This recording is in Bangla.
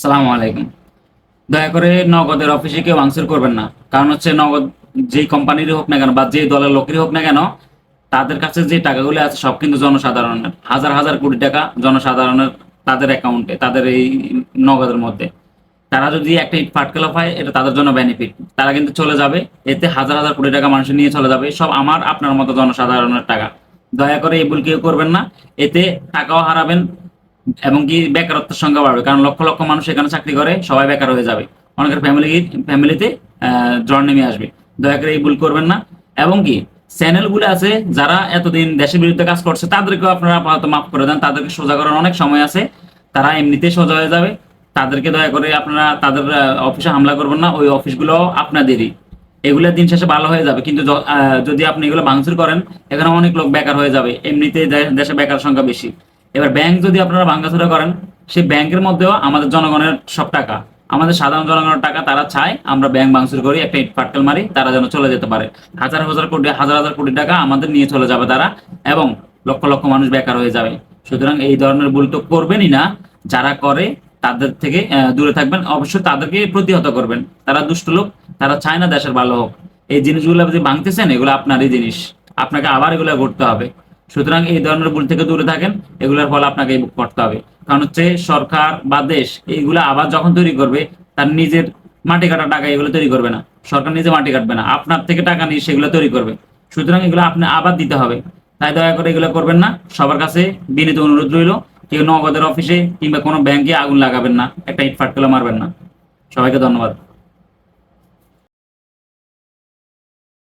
সালামু আলাইকুম। দয়া করে নগদের অফিসে কেউ ভাঙচুর করবেন না। কারণ হচ্ছে নগদ যেই কোম্পানিরই হোক না কেন বা যেই দলের লোকেরই হোক না কেন, তাদের কাছে যে টাকাগুলো আছে সব কিন্তু জনসাধারণের, হাজার হাজার কোটি টাকা জনসাধারণের তাদের অ্যাকাউন্টে তাদের এই নগদের মধ্যে। তারা যদি একটা ইট ফাটকেলা পায় এটা তাদের জন্য বেনিফিট তারা কিন্তু চলে যাবে, এতে হাজার হাজার কোটি টাকা মানুষ নিয়ে চলে যাবে। সব আমার, আপনার মতো জনসাধারণের টাকা। দয়া করে এই ভুল কেউ করবেন না, এতে টাকাও হারাবেন এবং কি বেকারত্বের সংখ্যা বাড়বে? কারণ লক্ষ লক্ষ মানুষ এখানে চাকরি করে, সবাই বেকার হয়ে যাবে। অনেকের ফ্যামিলি ফ্যামিলিতে জ্বর নেমে আসবে। দয়া করে এই ভুল করবেন না। এবং কি চ্যানেলগুলো আছে, যারা এতদিন দেশের বিরুদ্ধে কাজ করছে, তাদেরকেও আপনারা আপাতত মাফ করে দেন। তাদেরকে সোজা করার অনেক সময় আছে। তারা এমনিতেই সোজা হয়ে যাবে। তাদেরকে দয়া করে আপনারা তাদের অফিসে হামলা করবেন না। ওই অফিসগুলো আপনাদেরই। এগুলো দিন শেষে ভালো হয়ে যাবে। কিন্তু যদি আপনি এগুলো ভাঙচুর করেন, এখানে অনেক লোক বেকার হয়ে যাবে। এমনিতেই দেশে বেকার সংখ্যা বেশি। এবার ব্যাংক যদি আপনারা ভাঙাচুরা করেন, সেই ব্যাংকের মধ্যেও আমাদের জনগণের সব টাকা, আমাদের সাধারণ জনগণের টাকা তারা চায়, আমরা ব্যাংক ভাঙচুর করি, একটা ইট ফাটকেল মারি, তারা যেন চলে যেতে পারে। হাজার হাজার কোটি, হাজার হাজার কোটি টাকা আমাদের নিয়ে চলে যাবে তারা এবং লক্ষ লক্ষ মানুষ বেকার হয়ে যাবে। সুতরাং এই ধরনের ভুল তো করবেনই না, যারা করে তাদের থেকে দূরে থাকবেন, অবশ্যই তাদেরকে প্রতিহত করবেন। তারা দুষ্ট লোক, তারা চায় না দেশের ভালো হোক। এই জিনিসগুলো যে ভাঙতেছেন, এগুলো আপনারই জিনিস। আপনাকে আবার এগুলো করতে হবে। সুতরাং এই ধরনের ভুল থেকে দূরে থাকেন, এগুলোর ফল আপনাকে করতে হবে। কারণ হচ্ছে সরকার বা দেশ এইগুলো আবার যখন তৈরি করবে, তার নিজের মাটি কাটা টাকা এগুলো তৈরি করবে না। সরকার নিজে মাটি কাটবে না, আপনার থেকে টাকা নিয়ে সেগুলো তৈরি করবে। সুতরাং এগুলো আপনি আবার দিতে হবে। তাই দয়া করে এগুলো করবেন না, সবার কাছে বিনীত অনুরোধ রইল, কেউ নগদের অফিসে কিংবা কোনো ব্যাংকে আগুন লাগাবেন না, একটা ইট ফাটকেলা মারবেন না। সবাইকে ধন্যবাদ।